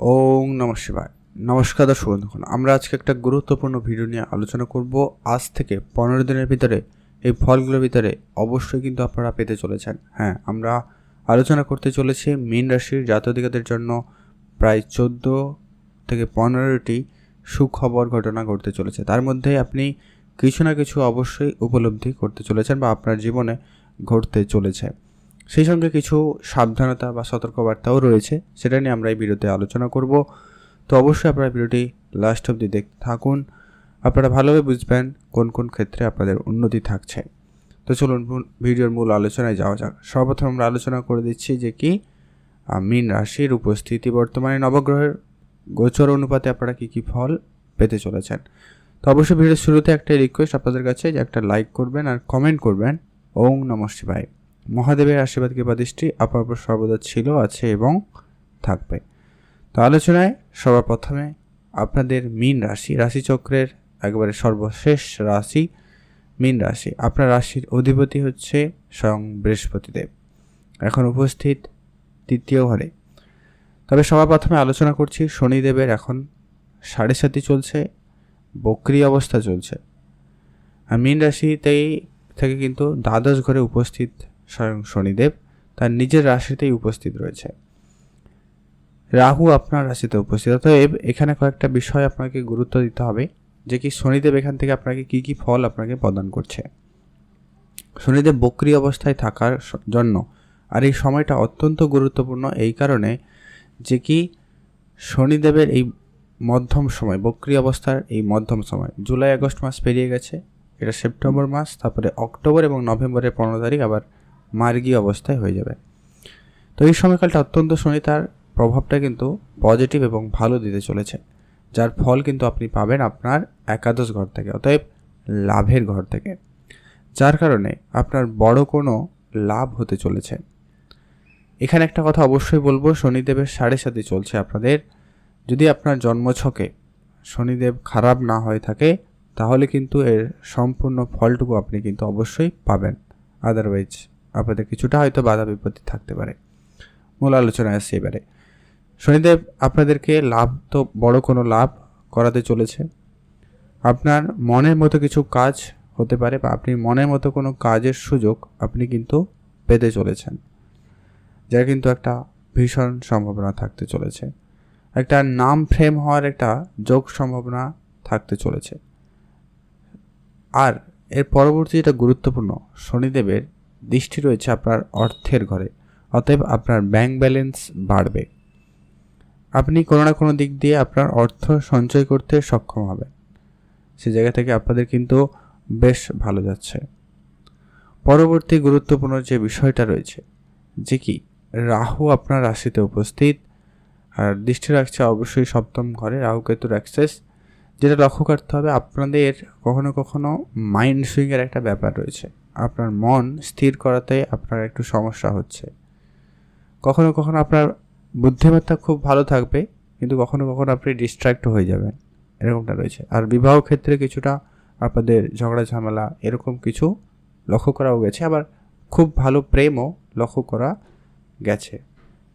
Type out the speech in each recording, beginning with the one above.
ওং নম শিবায়। নমস্কার দর্শক বন্ধুগণ, আমরা আজকে একটা গুরুত্বপূর্ণ ভিডিও নিয়ে আলোচনা করব। আজ থেকে পনেরো দিনের ভিতরে, এই ফলগুলোর ভিতরে অবশ্যই কিন্তু আপনারা পেতে চলেছেন। হ্যাঁ আমরা আলোচনা করতে চলেছি মীন রাশির জাতদিকাদের জন্য প্রায় চোদ্দ থেকে পনেরোটি সুখবর ঘটনা ঘটতে চলেছে। তার মধ্যে আপনি কিছু না কিছু অবশ্যই উপলব্ধি করতে চলেছেন বা আপনার জীবনে ঘটতে চলেছে। সেই সঙ্গে কিছু সাবধানতা বা সতর্কবার্তাও রয়েছে, সেটা নিয়ে আমরা এই ভিডিওতে আলোচনা করব। তো অবশ্যই আপনারা ভিডিওটি লাস্ট অবধি দেখতে থাকুন। আপনারা ভালোভাবে বুঝবেন কোন কোন ক্ষেত্রে আপনাদের উন্নতি থাকছে। তো চলুন ভিডিওর মূল আলোচনায় যাওয়া যাক। সর্বপ্রথম আমরা আলোচনা করে দিচ্ছি যে কি মীন রাশির উপস্থিতি বর্তমানে নবগ্রহের গোচর অনুপাতে আপনারা কী কী ফল পেতে চলেছেন। তো অবশ্যই ভিডিওর শুরুতে একটা রিকোয়েস্ট আপনাদের কাছে যে একটা লাইক করবেন আর কমেন্ট করবেন। ওং নম শিবায়। মহাদেবের আশীর্বাদ, কৃপা, দৃষ্টি আপনার উপর সর্বদা ছিল, আছে এবং থাকবে। তো আলোচনায় সবার প্রথমে আপনাদের মীন রাশি, রাশিচক্রের একবারে সর্বশেষ রাশি মীন রাশি। আপনার রাশির অধিপতি হচ্ছে স্বয়ং বৃহস্পতিদেব। এখন উপস্থিত তৃতীয় ঘরে। তবে সবার প্রথমে আলোচনা করছি শনিদেবের এখন সাড়ে সাতি চলছে, বক্রি অবস্থা চলছে। আর মীন রাশিতেই থেকে কিন্তু দ্বাদশ ঘরে উপস্থিত স্বয়ং শনিদেব তার নিজের রাশিতেই উপস্থিত রয়েছে। রাহু আপনার রাশিতে উপস্থিত। অতএব এখানে কয়েকটা বিষয় আপনাকে গুরুত্ব দিতে হবে যে কি শনিদেব এখান থেকে আপনাকে কি কি ফল আপনাকে প্রদান করছে। শনিদেব বক্রি অবস্থায় থাকার জন্য আর এই সময়টা অত্যন্ত গুরুত্বপূর্ণ এই কারণে যে কি শনিদেবের এই মধ্যম সময়, বক্রি অবস্থার এই মধ্যম সময়, জুলাই আগস্ট মাস পেরিয়ে গেছে, এটা সেপ্টেম্বর মাস, তারপরে অক্টোবর এবং নভেম্বরের পনেরো তারিখ, আবার মার্গী অবস্থায় হয়ে যাবে। তো এই সময়কালটা অত্যন্ত শনি তার প্রভাবটা কিন্তু পজিটিভ এবং ভালো দিতে চলেছে। যার ফল কিন্তু আপনি পাবেন আপনার একাদশ ঘর থেকে, অতএব লাভের ঘর থেকে। যার কারণে আপনার বড় কোনো লাভ হতে চলেছে। এখানে একটা কথা অবশ্যই বলব, শনিদেবের সাড়ে সাথে চলছে আপনাদের। যদি আপনার জন্মছকে শনিদেব খারাপ না হয়ে থাকে, তাহলে কিন্তু এর সম্পূর্ণ ফলটুকু আপনি কিন্তু অবশ্যই পাবেন। আদারওয়াইজ আপনাদের কিছুটা হয়তো বাধা বিপত্তি থাকতে পারে। মূল আলোচনায় আসছে এবারে। শনিদেব, আপনাদেরকে লাভ তো বড় কোনো লাভ করাতে চলেছে। আপনার মনের মতো কিছু কাজ হতে পারে বা আপনি মনের মতো কোনো কাজের সুযোগ আপনি কিন্তু পেতে চলেছেন। যার কিন্তু একটা ভীষণ সম্ভাবনা থাকতে চলেছে। একটা নাম ফ্রেম হওয়ার একটা যোগ সম্ভাবনা থাকতে চলেছে। আর এর পরবর্তী যেটা গুরুত্বপূর্ণ, শনিদেবের দৃষ্টি রয়েছে আপনার অর্থের ঘরে, অতএব আপনার ব্যাংক ব্যালেন্স বাড়বে। আপনি কোনো না কোনো দিক দিয়ে আপনার অর্থ সঞ্চয় করতে সক্ষম হবেন। সে জায়গা থেকে আপনাদের কিন্তু বেশ ভালো যাচ্ছে। পরবর্তী গুরুত্বপূর্ণ যে বিষয়টা রয়েছে, যে কি, রাহু আপনার রাশিতে উপস্থিত। আর দৃষ্টি রাখছে অবশ্যই সপ্তম ঘরে রাহু কেতুর অ্যাক্সেস যেটা লক্ষ্য করতে হবে আপনাদের কখনো কখনো মাইন্ড সুইংয়ের একটা ব্যাপার রয়েছে। আপনার মন স্থির করাতে আপনার একটু সমস্যা হচ্ছে। কখনো কখনো আপনার বুদ্ধিমত্তা খুব ভালো থাকবে, কিন্তু কখনো কখনো আপনি ডিস্ট্র্যাক্ট হয়ে যাবেন। এরকমটা রয়েছে। আর বিবাহ ক্ষেত্রে কিছুটা আপনাদের ঝগড়া, ঝামেলা এরকম কিছু লক্ষ্য করাও গেছে। আবার খুব ভালো প্রেমও লক্ষ্য করা গেছে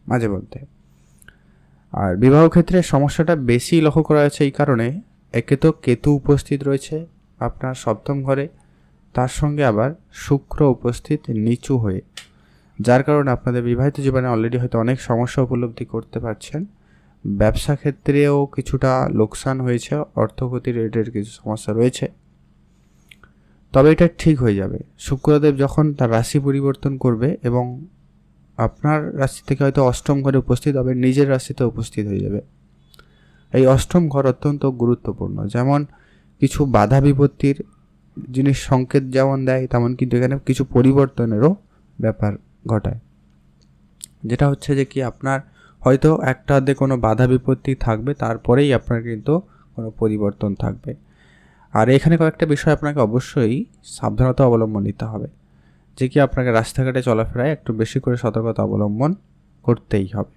মাঝে মধ্যে। আর বিবাহ ক্ষেত্রে সমস্যাটা বেশি লক্ষ্য করা যাচ্ছে এই কারণে। একে তো কেতু উপস্থিত রয়েছে আপনার সপ্তম ঘরে। তার সঙ্গে আবার শুক্র উপস্থিত নিচু হয়ে, যার কারণে আপনাদের বিবাহিত জীবনে অলরেডি হয়তো অনেক সমস্যা উপলব্ধি করতে পারছেন। ব্যবসা ক্ষেত্রেও কিছুটা লোকসান হয়েছে, অর্থগতি রেটের কিছু সমস্যা রয়েছে। তবে এটা ঠিক হয়ে যাবে। শুক্রদেব যখন তার রাশি পরিবর্তন করবে এবং আপনার রাশি থেকে হয়তো অষ্টম ঘরে উপস্থিত হবে নিজের রাশিতে উপস্থিত হয়ে যাবে। এই অষ্টম ঘর অত্যন্ত গুরুত্বপূর্ণ। যেমন কিছু বাধা বিপত্তির জিনিস সংকেত যেমন দেয়, তেমন কিন্তু এখানে কিছু পরিবর্তনেরও ব্যাপার ঘটায়। যেটা হচ্ছে যে কি আপনার হয়তো একটা আধে কোনো বাধা বিপত্তি থাকবে, তারপরেই আপনার কিন্তু কোনো পরিবর্তন থাকবে। আর এখানে কয়েকটা বিষয় আপনাকে অবশ্যই সাবধানতা অবলম্বন নিতে হবে। যে কি আপনাকে রাস্তাঘাটে চলাফেরায় একটু বেশি করে সতর্কতা অবলম্বন করতেই হবে।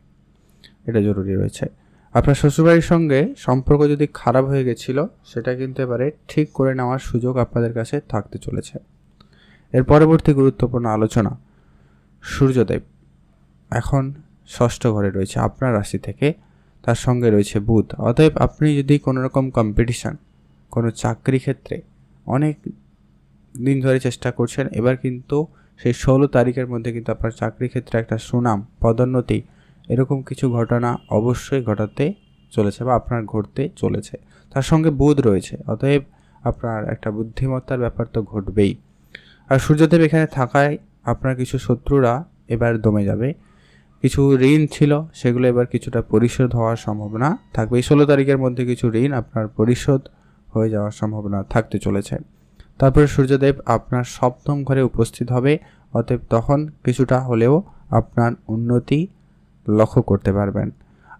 এটা জরুরি রয়েছে। আপনার শ্বশুরবাড়ির সঙ্গে সম্পর্ক যদি খারাপ হয়ে গেছিল, সেটা কিন্তু এবারে ঠিক করে নেওয়ার সুযোগ আপনাদের কাছে থাকতে চলেছে। এর পরবর্তী গুরুত্বপূর্ণ আলোচনা সূর্যদেব এখন ষষ্ঠ ঘরে রয়েছে আপনার রাশি থেকে, তার সঙ্গে রয়েছে বুধ। অতএব আপনি যদি কোনো রকম কম্পিটিশান কোনো চাকরি ক্ষেত্রে অনেক দিন ধরে চেষ্টা করছেন, এবার কিন্তু সেই ষোলো তারিখের মধ্যে কিন্তু আপনার চাকরি ক্ষেত্রে একটা সুনাম, পদোন্নতি এরকম কিছু ঘটনা অবশ্যই ঘটাতে চলেছে বা আপনার ঘটতে চলেছে। তার সঙ্গে বুধ রয়েছে, অতএব আপনার একটা বুদ্ধিমত্তার ব্যাপার তো ঘটবেই। আর সূর্যদেব এখানে থাকায় আপনার কিছু শত্রুরা এবার দমে যাবে। কিছু ঋণ ছিল, সেগুলো এবার কিছুটা পরিশোধ হওয়ার সম্ভাবনা থাকবে। এই ষোলো তারিখের মধ্যে কিছু ঋণ আপনার পরিশোধ হয়ে যাওয়ার সম্ভাবনা থাকতে চলেছে। তারপরে সূর্যদেব আপনার সপ্তম ঘরে উপস্থিত হবে, অতএব তখন কিছুটা হলেও আপনার উন্নতি লক্ষ্য করতে পারবেন।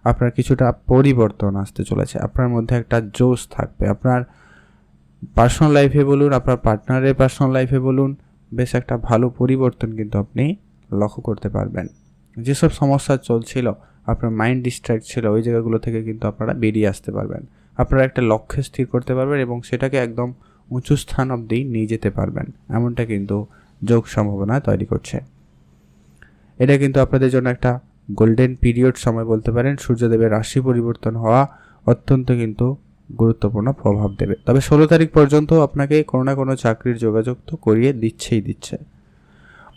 আপনার কিছুটা পরিবর্তন আসতে চলেছে। আপনার মধ্যে একটা জোশ থাকবে। আপনার পার্সোনাল লাইফে বলুন, আপনার পার্টনারের পার্সোনাল লাইফে বলুন, বেশ একটা ভালো পরিবর্তন কিন্তু আপনি লক্ষ্য করতে পারবেন। যেসব সমস্যা চলছিল, আপনার মাইন্ড ডিস্ট্র্যাক্ট ছিল, ওই জায়গাগুলো থেকে কিন্তু আপনারা বেরিয়ে আসতে পারবেন। আপনারা একটা লক্ষ্য স্থির করতে পারবেন এবং সেটাকে একদম উঁচু স্থান অবধি নিয়ে যেতে পারবেন। এমনটা কিন্তু যোগ সম্ভাবনা তৈরি করছে। এটা কিন্তু আপনাদের জন্য একটা গোল্ডেন পিরিয়ড সময় বলতে পারেন, সূর্যদেবের রাশি পরিবর্তন হওয়া অত্যন্ত কিন্তু গুরুত্বপূর্ণ প্রভাব দেবে। তবে ষোলো তারিখ পর্যন্ত আপনাকে কোনো না কোনো চাকরির যোগাযোগ তো করিয়ে দিচ্ছেই দিচ্ছে।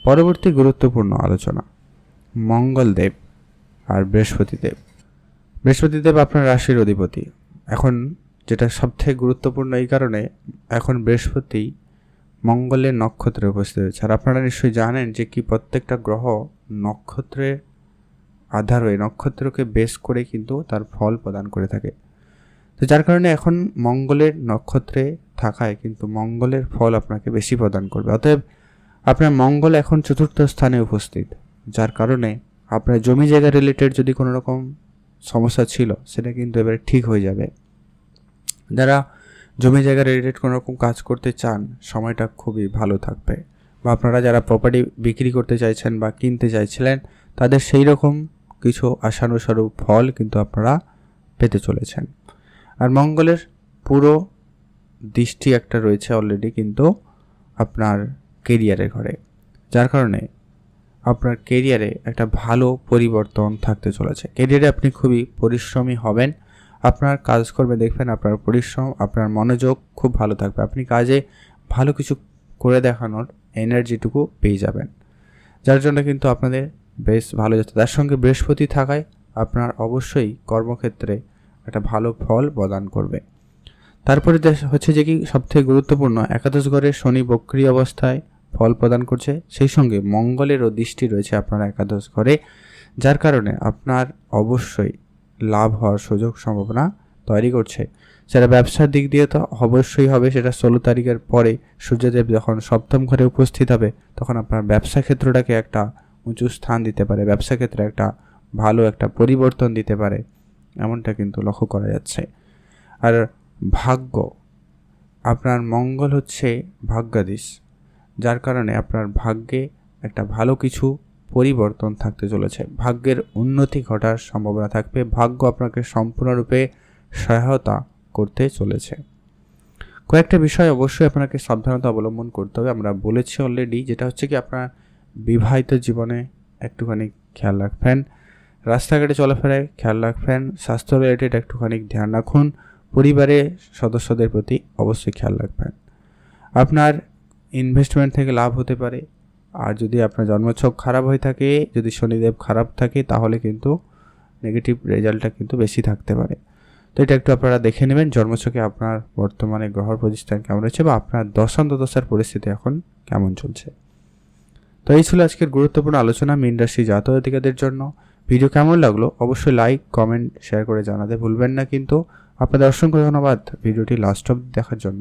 পরবর্তী গুরুত্বপূর্ণ আলোচনা, মঙ্গলদেব আর বৃহস্পতিদেব। বৃহস্পতিদেব আপনার রাশির অধিপতি। এখন যেটা সবথেকে গুরুত্বপূর্ণ এই কারণে, এখন বৃহস্পতি মঙ্গলের নক্ষত্রে উপস্থিত হয়েছে। আর আপনারা নিশ্চয়ই জানেন যে কি প্রত্যেকটা গ্রহ নক্ষত্রের আধার হয়ে নক্ষত্রকে বেশ করে কিন্তু তার ফল প্রদান করে থাকে। তো যার কারণে এখন মঙ্গলের নক্ষত্রে থাকায় কিন্তু মঙ্গলের ফল আপনাকে বেশি প্রদান করবে। অতএব আপনার মঙ্গল এখন চতুর্থ স্থানে উপস্থিত, যার কারণে আপনার জমি জায়গা রিলেটেড যদি কোনো রকম সমস্যা ছিল, সেটা কিন্তু এবারে ঠিক হয়ে যাবে। যারা জমি জায়গা রিলেটেড কোনো রকম কাজ করতে চান, সময়টা খুবই ভালো থাকবে। বা আপনারা যারা প্রপার্টি বিক্রি করতে চাইছেন বা কিনতে চাইছিলেন, তাদের সেই রকম কিছু আশানুস্বরূপ ফল কিন্তু আপনারা পেতে চলেছেন। আর মঙ্গলের পুরো দৃষ্টি একটা রয়েছে অলরেডি কিন্তু আপনার কেরিয়ারের ঘরে। যার কারণে আপনার কেরিয়ারে একটা ভালো পরিবর্তন থাকতে চলেছে। কেরিয়ারে আপনি খুবই পরিশ্রমী হবেন, আপনার কাজ করবে দেখবেন, আপনার পরিশ্রম, আপনার মনোযোগ খুব ভালো থাকবে। আপনি কাজে ভালো কিছু করে দেখানোর এনার্জিটুকু পেয়ে যাবেন। যার জন্য কিন্তু আপনাদের বেশ ভালো যাচ্ছে। তার সঙ্গে বৃহস্পতি থাকায় আপনার অবশ্যই কর্মক্ষেত্রে একটা ভালো ফল প্রদান করবে। তারপরে হচ্ছে যে কি সবথেকে গুরুত্বপূর্ণ, একাদশ ঘরে শনি বক্রি অবস্থায় ফল প্রদান করছে। সেই সঙ্গে মঙ্গলেরও দৃষ্টি রয়েছে আপনার একাদশ ঘরে, যার কারণে আপনার অবশ্যই লাভ হওয়ার সুযোগ সম্ভাবনা তৈরি করছে। সেটা ব্যবসার দিক দিয়ে তো অবশ্যই হবে, সেটা ষোলো তারিখের পরে সূর্যদেব যখন সপ্তম ঘরে উপস্থিত হবে, তখন আপনার ব্যবসা ক্ষেত্রটাকে একটা উঁচু স্থান দিতে পারে, ব্যবসা ক্ষেত্রে একটা ভালো একটা পরিবর্তন দিতে পারে, এমনটা কিন্তু লক্ষ্য করা যাচ্ছে। আর ভাগ্য, আপনার মঙ্গল হচ্ছে ভাগ্যাদেশ যার কারণে আপনার ভাগ্যে একটা ভালো কিছু পরিবর্তন থাকতে চলেছে। ভাগ্যের উন্নতি ঘটার সম্ভাবনা থাকবে, ভাগ্য আপনাকে সম্পূর্ণরূপে সহায়তা করতে চলেছে। কয়েকটা বিষয় অবশ্যই আপনাকে সাবধানতা অবলম্বন করতে হবে, আমরা বলেছি অলরেডি যেটা হচ্ছে কি আপনার বিবাহিত জীবনে একটুখানি খেয়াল রাখবেন। রাস্তাঘাটে চলাফেরায় খেয়াল রাখবেন। স্বাস্থ্য রিলেটেড একটুখানি ধ্যান রাখুন। পরিবারের সদস্যদের প্রতি অবশ্যই খেয়াল রাখবেন। আপনার ইনভেস্টমেন্ট থেকে লাভ হতে পারে। আর যদি আপনার জন্মছক খারাপ হয়ে থাকে, যদি শনিদেব খারাপ থাকে, তাহলে কিন্তু নেগেটিভ রেজাল্টটা কিন্তু বেশি থাকতে পারে। তো এটা একটু আপনারা দেখে নেবেন, জন্মছকে আপনার বর্তমানে গ্রহর প্রতিষ্ঠান কেমন রয়েছে বা আপনার দশান্ত দশার পরিস্থিতি এখন কেমন চলছে। তো এই ছিল আজকের গুরুত্বপূর্ণ আলোচনা মিন রাশি জন্য। ভিডিও কেমন লাগল অবশ্যই লাইক কমেন্ট শেয়ার করে জানাতে ভুলবেন না কিন্তু। আপনাদের অসংখ্য ধন্যবাদ ভিডিওটি লাস্ট অব দেখার জন্য।